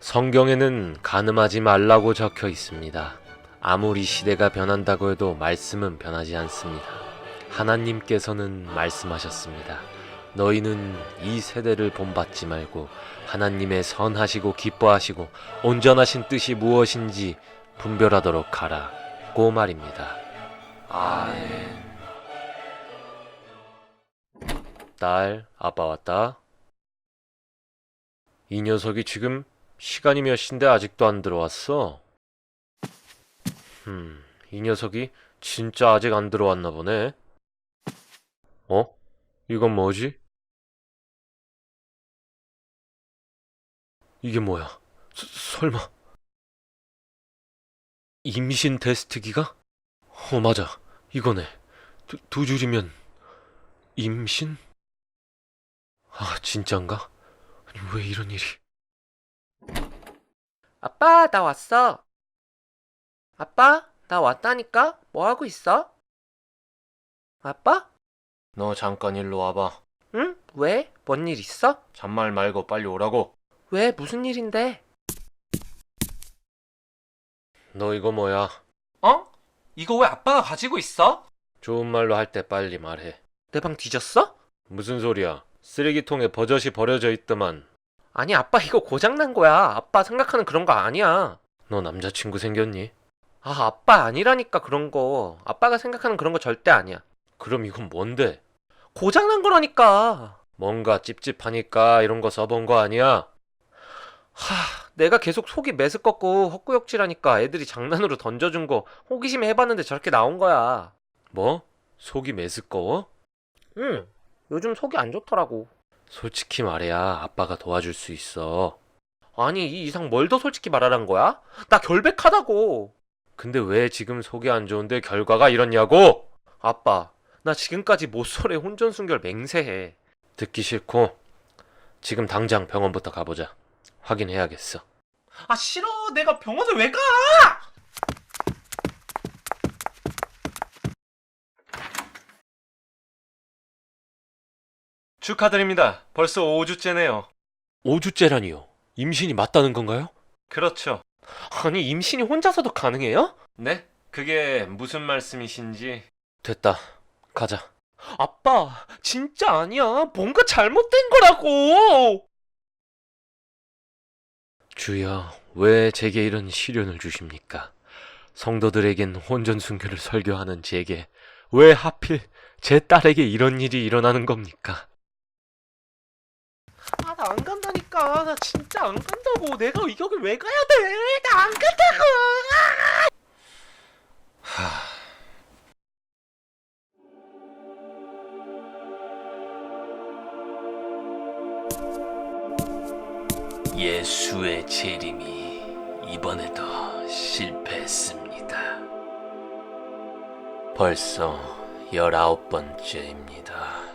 성경에는 가늠하지 말라고 적혀 있습니다. 아무리 시대가 변한다고 해도 말씀은 변하지 않습니다. 하나님께서는 말씀하셨습니다. 너희는 이 세대를 본받지 말고 하나님의 선하시고 기뻐하시고 온전하신 뜻이 무엇인지 분별하도록 하라. 고 말입니다. 아멘. 딸, 아빠 왔다. 이 녀석이 지금 시간이 몇 시인데 아직도 안 들어왔어. 음, 이 녀석이 진짜 아직 안 들어왔나 보네. 어? 이건 뭐지? 이게 뭐야? 서- 설마 임신 테스트기가? 어, 맞아. 이거네. 두, 두 줄이면 임신? 아, 진짠가? 아니, 왜 이런 일이? 아빠, 나 왔어. 아빠, 나 왔다니까? 뭐 하고 있어? 아빠? 너 잠깐 일로 와봐. 응? 왜? 뭔 일 있어? 잔말 말고 빨리 오라고. 왜? 무슨 일인데? 너 이거 뭐야? 어? 이거 왜 아빠가 가지고 있어? 좋은 말로 할 때 빨리 말해. 내 방 뒤졌어? 무슨 소리야? 쓰레기통에 버젓이 버려져 있더만. 아니, 아빠 이거 고장난 거야. 아빠 생각하는 그런 거 아니야. 너 남자친구 생겼니? 아, 아빠 아니라니까 그런 거. 아빠가 생각하는 그런 거 절대 아니야. 그럼 이건 뭔데? 고장난 거라니까. 뭔가 찝찝하니까 이런 거 써본 거 아니야? 하, 내가 계속 속이 메스껍고 헛구역질하니까 애들이 장난으로 던져준 거 호기심에 해봤는데 저렇게 나온 거야. 뭐? 속이 메스꺼워? 응. 요즘 속이 안 좋더라고. 솔직히 말해야 아빠가 도와줄 수 있어. 아니, 이 이상 뭘 더 솔직히 말하란 거야? 나 결백하다고. 근데 왜 지금 속이 안 좋은데 결과가 이렇냐고? 아빠, 나 지금까지 모쏠에 혼전순결 맹세해. 듣기 싫고 지금 당장 병원부터 가보자. 확인해야겠어. 아, 싫어. 내가 병원을 왜 가? 축하드립니다. 벌써 5주째네요. 5주째라니요? 임신이 맞다는 건가요? 그렇죠. 아니, 임신이 혼자서도 가능해요? 네? 그게 무슨 말씀이신지. 됐다. 가자. 아빠, 진짜 아니야. 뭔가 잘못된 거라고. 주여, 왜 제게 이런 시련을 주십니까? 성도들에겐 혼전 순교를 설교하는 제게 왜 하필 제 딸에게 이런 일이 일어나는 겁니까? 아, 나안 간다니까. 나 진짜 안 간다고. 내가 이 격을 왜 가야 돼? 나 안 간다고. 예수의 재림이 이번에도 실패했습니다. 벌써 열아홉 번째입니다.